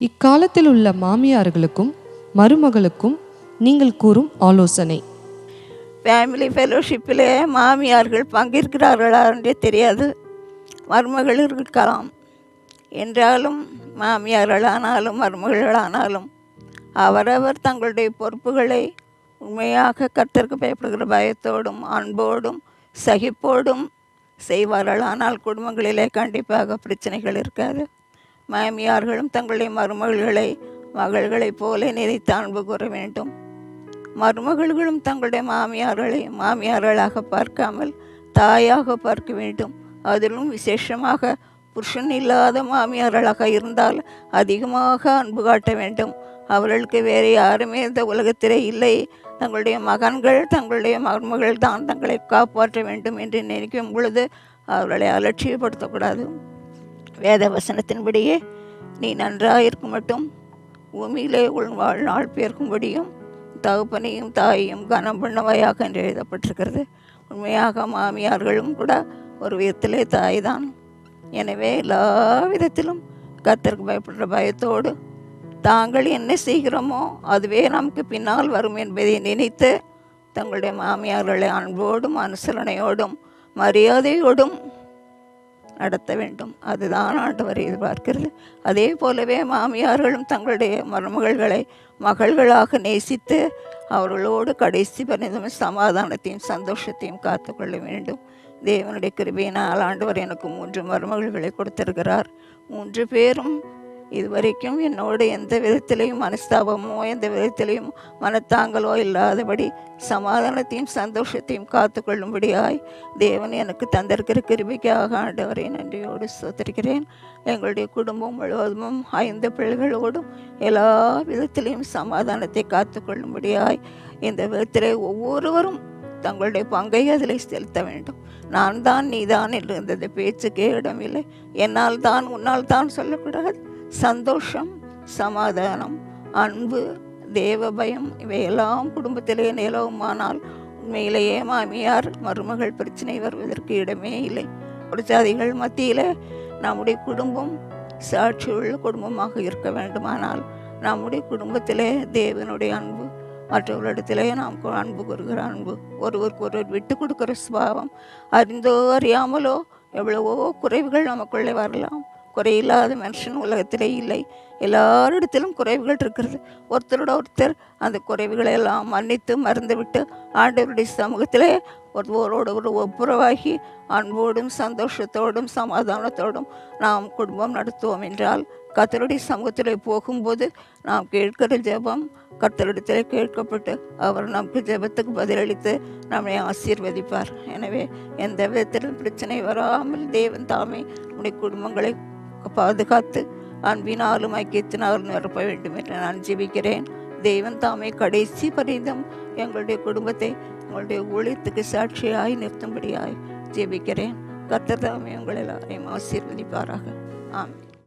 இக்காலத்தில் உள்ள மாமியார்களுக்கும் மருமகளுக்கும் நீங்கள் கூறும் ஆலோசனை. ஃபேமிலி ஃபெலோஷிப்பிலே மாமியார்கள் பங்கேற்கிறார்களா என்றே தெரியாது. மருமகள் இருக்கலாம். என்றாலும் மாமியார்களானாலும் மருமகளானாலும் அவரவர் தங்களுடைய பொறுப்புகளை உண்மையாக கர்த்தருக்கு பயப்படுகிற பயத்தோடும் அன்போடும் சகிப்போடும் செய்வார்கள் ஆனால் குடும்பங்களிலே கண்டிப்பாக பிரச்சனைகள் இருக்காது. மாமியார்களும் தங்களுடைய மருமகள்களை மகள்களைப் போல நினைத்து அன்பு கூற வேண்டும். மருமகள்களும் தங்களுடைய மாமியார்களை மாமியார்களாக பார்க்காமல் தாயாக பார்க்க வேண்டும். அதிலும் விசேஷமாக புருஷன் இல்லாத மாமியார்களாக இருந்தால் அதிகமாக அன்பு காட்ட வேண்டும். அவர்களுக்கு வேறு யாருமே இந்த உலகத்திலே இல்லை. தங்களுடைய மகன்கள் தங்களுடைய மருமகள் தான் தங்களை காப்பாற்ற வேண்டும் என்று நினைக்கும் பொழுது அவர்களை அலட்சியப்படுத்தக்கூடாது. வேத வசனத்தின்படியே நீ நன்றாக இருக்கும் மட்டும். பூமியிலே உள் வாழ்நாள் பேர்க்கும்படியும் தகுப்பனையும் தாயையும் கனம் பண்ணவையாக என்று எழுதப்பட்டிருக்கிறது. உண்மையாக மாமியார்களும் கூட ஒரு விதத்திலே தாய் தான் எனவே எல்லா விதத்திலும் கத்திற்கு பயப்படுற பயத்தோடு தாங்கள் என்ன செய்கிறோமோ அதுவே நமக்கு பின்னால் வரும் என்பதை நினைத்து தங்களுடைய மாமியார்களை அன்போடும் அனுசரணையோடும் மரியாதையோடும் நடத்த வேண்டும். அதுதான் ஆண்டவர் எதிர்பார்க்கிறது. அதே போலவே மாமியார்களும் தங்களுடைய மருமகள்களை மகள்களாக நேசித்து அவர்களோடு கடைசி பரிதம் சமாதானத்தையும் சந்தோஷத்தையும் காத்துக்கொள்ள வேண்டும். தேவனுடைய கிருபையினால் ஆண்டவர் எனக்கு மூன்று மருமகள்களை கொடுத்திருக்கிறார். மூன்று பேரும் இதுவரைக்கும் என்னோடு எந்த விதத்திலையும் மனஸ்தாபமோ எந்த விதத்திலையும் மனத்தாங்கலோ இல்லாதபடி சமாதானத்தையும் சந்தோஷத்தையும் காத்துக்கொள்ளும்படியாய் தேவன் எனக்கு தந்திருக்கிற கிருபிக்காக ஆண்டவரை நன்றியோடு சோத்திருக்கிறேன் எங்களுடைய குடும்பம் முழுவதும் ஐந்து பிள்ளைகளோடும் எல்லா விதத்திலையும் சமாதானத்தை காத்துக்கொள்ளும்படியாய் இந்த விதத்திலே ஒவ்வொருவரும் தங்களுடைய பங்கை அதில் செலுத்த வேண்டும். நான் தான் நீதான் என்று இந்த பேச்சுக்கே இடமில்லை. என்னால் தான் உன்னால் தான் சொல்லக்கூடாது. சந்தோஷம் சமாதானம் அன்பு தேவபயம் இவையெல்லாம் குடும்பத்திலே நிலவுமானால் உண்மையிலேயே மாமியார் மருமகள் பிரச்சனை வருவதற்கு இடமே இல்லை. ஒரு ஜாதிகள் மத்தியில் நம்முடைய குடும்பம் சாட்சியுள்ள குடும்பமாக இருக்க வேண்டுமானால் நம்முடைய குடும்பத்திலே தேவனுடைய அன்பு மற்றவர்களிடத்திலே நாம் அன்பு கூறுகிற அன்பு ஒருவருக்கு ஒருவர் விட்டு கொடுக்குற சுபாவம் அறிந்தோ அறியாமலோ எவ்வளவோ குறைவுகள் நமக்குள்ளே வரலாம். குறையில்லாத மனுஷன் உலகத்திலே இல்லை. எல்லாரிடத்திலும் குறைவுகள் இருக்கிறது. ஒருத்தரோட ஒருத்தர் அந்த குறைவுகளை எல்லாம் மன்னித்து மறந்துவிட்டு ஆண்டவருடைய சமூகத்திலே ஒருவரோடு ஒரு ஒப்புரவாகி அன்போடும் சந்தோஷத்தோடும் சமாதானத்தோடும் நாம் குடும்பம் நடத்துவோம் என்றால் கத்தருடைய சமூகத்தில் போகும்போது நாம் கேட்கிற ஜெபம் கத்தரிடத்தில் கேட்கப்பட்டு அவர் நமக்கு ஜெபத்துக்கு பதிலளித்து நம்மை ஆசீர்வதிப்பார். எனவே எந்த விதத்திலும் பிரச்சனை வராமல் தேவன் தாமே உடைய குடும்பங்களை பாதுகாத்து அன்பினாலும் ஐக்கியத்தினாலும் நிரப்ப வேண்டும் என்று நான் ஜெபிக்கிறேன். தெய்வம் தாமே கடைசி பரிந்தம் எங்களுடைய குடும்பத்தை உங்களுடைய ஊழியத்துக்கு சாட்சியாய் நிறுத்தும்படியாய் ஜெபிக்கிறேன். கர்த்தர் தாமே உங்கள் எல்லாரையும் ஆசீர்வதிப்பாராக. ஆமாம்